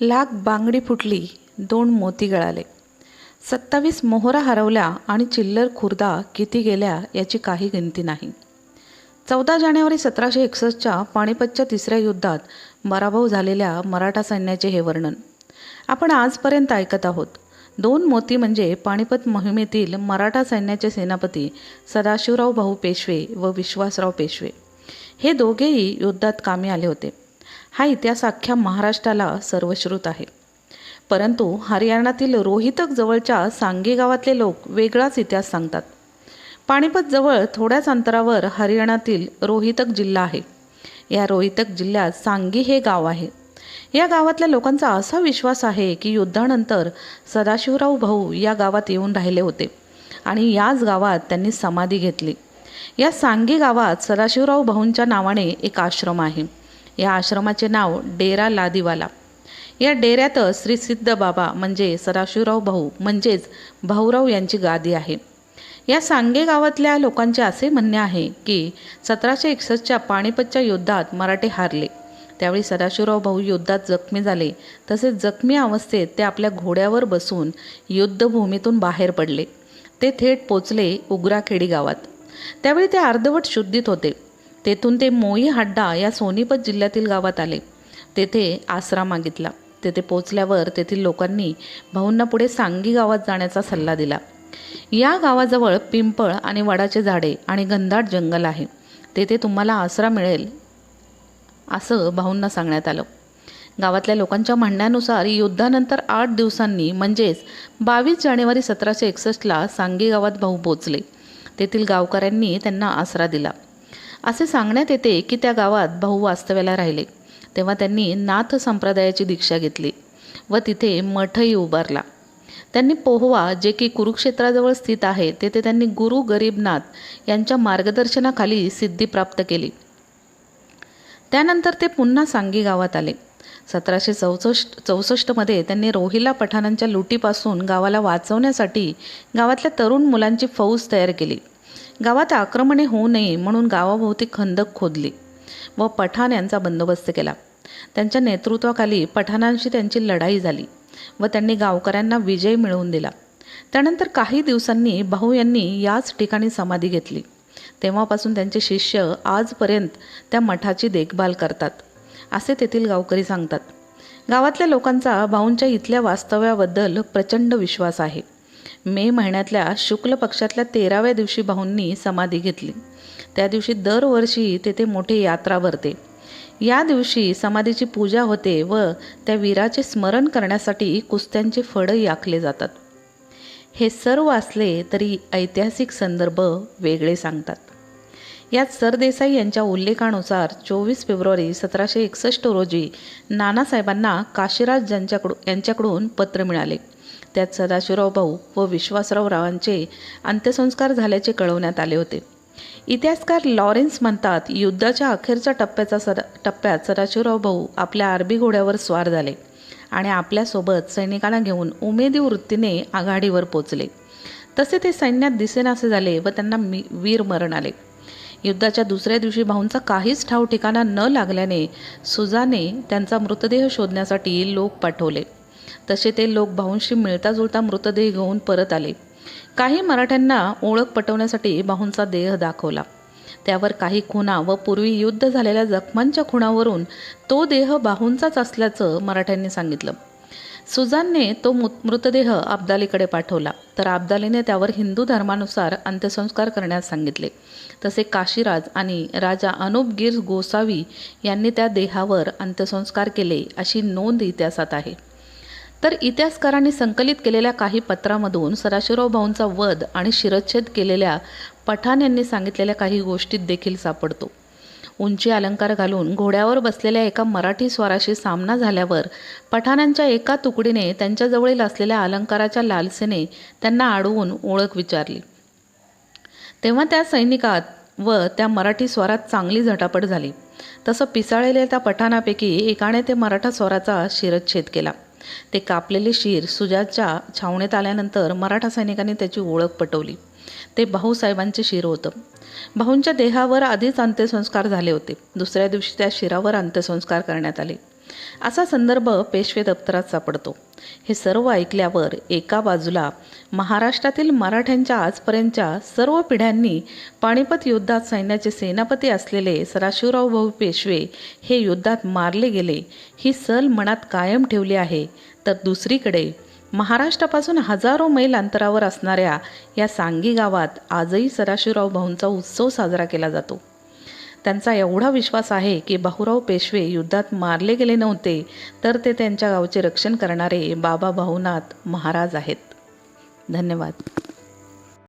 लाख बांगडी फुटली दोन मोती गळाले. सत्तावीस मोहरा हरवल्या आणि चिल्लर खुर्दा किती गेल्या याची काही गिनती नाही. चौदा जानेवारी सतराशे एकसष्टच्या पानिपतच्या तिसऱ्या युद्धात मराभाऊ झालेल्या मराठा सैन्याचे हे वर्णन. आपण आजपर्यंत ऐकत आहोत. दोन मोती म्हणजे पानिपत मोहिमेतील मराठा सैन्याचे सेनापती सदाशिवराव भाऊ पेशवे व विश्वासराव पेशवे. हे दोघेही युद्धात कामी आले होते. हा इतिहास अख्ख्या महाराष्ट्राला सर्वश्रुत आहे. परंतु हरियाणातील रोहितक जवळच्या सांगे गावातले लोक वेगळाच इतिहास सांगतात. पाणीपत जवळ थोड्याच अंतरावर हरियाणातील रोहितक जिल्हा आहे. या रोहितक जिल्ह्यात सांगी हे गाव आहे. या गावातल्या लोकांचा असा विश्वास आहे की युद्धानंतर सदाशिवराव भाऊ या गावात येऊन राहिले होते आणि याच गावात त्यांनी समाधी घेतली. या सांगी गावात सदाशिवराव भाऊंच्या नावाने एक आश्रम आहे. या आश्रमाचे नाव डेरा लादीवाला. या डेऱ्यातच श्री सिद्ध बाबा म्हणजे सदाशिवराव भाऊ म्हणजेच भाऊराव यांची गादी आहे. या सांगे गावातल्या लोकांचे असे म्हणणे आहे की सतराशे एकसष्टच्या पानिपतच्या युद्धात मराठे हारले. त्यावेळी सदाशिवराव भाऊ युद्धात जखमी झाले. तसेच जखमी अवस्थेत ते आपल्या घोड्यावर बसून युद्धभूमीतून बाहेर पडले. ते थेट पोचले उग्राखेडी गावात. त्यावेळी ते अर्धवट शुद्धीत होते. तेथून ते मोई हाड्डा या सोनीपत जिल्ह्यातील गावात आले. तेथे आसरा मागितला. तेथे पोचल्यावर तेथील लोकांनी भाऊंना पुढे सांगी गावात जाण्याचा सल्ला दिला. या गावाजवळ पिंपळ आणि वडाचे झाडे आणि घनदाट जंगल आहे. तेथे तुम्हाला आसरा मिळेल असं भाऊंना सांगण्यात आलं. गावातल्या लोकांच्या म्हणण्यानुसार युद्धानंतर आठ दिवसांनी म्हणजेच बावीस जानेवारी सतराशे एकसष्टला सांगी गावात भाऊ पोचले. तेथील गावकऱ्यांनी त्यांना आसरा दिला. असे सांगण्यात येते की त्या गावात भाऊ वास्तव्याला राहिले. तेव्हा त्यांनी नाथ संप्रदायाची दीक्षा घेतली व तिथे मठही उभारला. त्यांनी पोहवा जे की कुरुक्षेत्राजवळ स्थित आहे तेथे त्यांनी गुरु गरीबनाथ यांच्या मार्गदर्शनाखाली सिद्धी प्राप्त केली. त्यानंतर ते पुन्हा सांगी गावात आले. सतराशे चौसष्ट चौसष्टमध्ये त्यांनी रोहिला पठाणांच्या लुटीपासून गावाला वाचवण्यासाठी गावातल्या तरुण मुलांची फौज तयार केली. गावात आक्रमणे होऊ नये म्हणून गावाभोवती खंदक खोदली व पठाण यांचा बंदोबस्त केला. त्यांच्या नेतृत्वाखाली पठाणांशी त्यांची लढाई झाली व त्यांनी गावकऱ्यांना विजय मिळवून दिला. त्यानंतर काही दिवसांनी भाऊ यांनी याच ठिकाणी समाधी घेतली. तेव्हापासून त्यांचे शिष्य आजपर्यंत त्या मठाची देखभाल करतात असे तेथील गावकरी सांगतात. गावातल्या लोकांचा भाऊंच्या इथल्या वास्तव्याबद्दल प्रचंड विश्वास आहे. मे महिन्यातल्या शुक्ल पक्षातल्या तेराव्या दिवशी भाऊंनी समाधी घेतली. त्या दिवशी दरवर्षी तेथे मोठी यात्रा भरते. या दिवशी समाधीची पूजा होते व त्या वीराचे स्मरण करण्यासाठी कुस्त्यांचे फळही आखले जातात. हे सर्व असले तरी ऐतिहासिक संदर्भ वेगळे सांगतात. यात सरदेसाई यांच्या उल्लेखानुसार चोवीस फेब्रुवारी सतराशे एकसष्ट रोजी नानासाहेबांना काशीराज यांच्याकडून यांच्याकडून पत्र मिळाले. त्यात सदाशिवराव भाऊ व विश्वासराव रावांचे अंत्यसंस्कार झाल्याचे कळवण्यात आले होते. इतिहासकार लॉरेन्स म्हणतात युद्धाच्या अखेरच्या टप्प्याचा सदा टप्प्यात सदाशिवराव भाऊ आपल्या आरबी घोड्यावर स्वार झाले आणि आपल्यासोबत सैनिकांना घेऊन उमेदी वृत्तीने आघाडीवर पोचले. तसे ते सैन्यात दिसेनासे झाले व त्यांना मी वीर मरण आले. युद्धाच्या दुसऱ्या दिवशी भाऊंचा काहीच ठाव ठिकाणा न लागल्याने सुजाने त्यांचा मृतदेह शोधण्यासाठी लोक पाठवले. तसे ते लोक भाऊंशी मिळता जुळता मृतदेह घेऊन परत आले. काही मराठ्यांना ओळख पटवण्यासाठी भाऊंचा देह दाखवला. त्यावर काही खुणा व पूर्वी युद्ध झालेल्या जखमांच्या खुणावरून तो देह बाहूंचाच असल्याचं मराठ्यांनी सांगितलं. सुजानने तो मृतदेह अब्दालीकडे पाठवला. तर अब्दालीने त्यावर हिंदू धर्मानुसार अंत्यसंस्कार करण्यास सांगितले. तसे काशीराज आणि राजा अनुपगिर गोसावी यांनी त्या देहावर अंत्यसंस्कार केले अशी नोंद इतिहासात आहे. तर इतिहासकारांनी संकलित केलेल्या काही पत्रामधून सदाशिवराव भाऊंचा वध आणि शिरच्छेद केलेल्या पठाण यांनी सांगितलेल्या काही गोष्टीत देखील सापडतो. उंची अलंकार घालून घोड्यावर बसलेल्या एका मराठी स्वाराशी सामना झाल्यावर पठाणांच्या एका तुकडीने त्यांच्याजवळील असलेल्या अलंकाराच्या लालसेने त्यांना अडवून ओळख विचारली. तेव्हा त्या सैनिकात व त्या मराठी स्वरात चांगली झटापट झाली. तसं पिसाळलेल्या त्या पठाणापैकी एकाने ते मराठा स्वराचा शिरच्छेद केला. ते कापलेले शिर सुजातच्या छावणीत आल्यानंतर मराठा सैनिकांनी त्याची ओळख पटवली. ते भाऊसाहेबांचे शिर होतं. भाऊंच्या देहावर आधीच अंत्यसंस्कार झाले होते. दुसऱ्या दिवशी त्या शिरावर अंत्यसंस्कार करण्यात आले. असा संदर्भ पेशवे दप्तरात सापडतो. हे सर्व ऐकल्यावर एका बाजूला महाराष्ट्रातील मराठ्यांच्या आजपर्यंतच्या सर्व पिढ्यांनी पानिपत युद्धात सैन्याचे सेनापती असलेले सदाशिवराव भाऊ पेशवे हे युद्धात मारले गेले. ही सल मनात कायम ठेवली आहे. तर दुसरीकडे महाराष्ट्रापासून हजारो मैल अंतरावर असणाऱ्या या सांगी गावात आजही सदाशिवराव भाऊंचा उत्सव साजरा केला जातो. त्यांचा एवढा विश्वास आहे की भाऊराव पेशवे युद्धात मारले गेले नव्हते तर ते त्यांच्या गावचे रक्षण करणारे बाबा भाऊनाथ महाराज आहेत. धन्यवाद.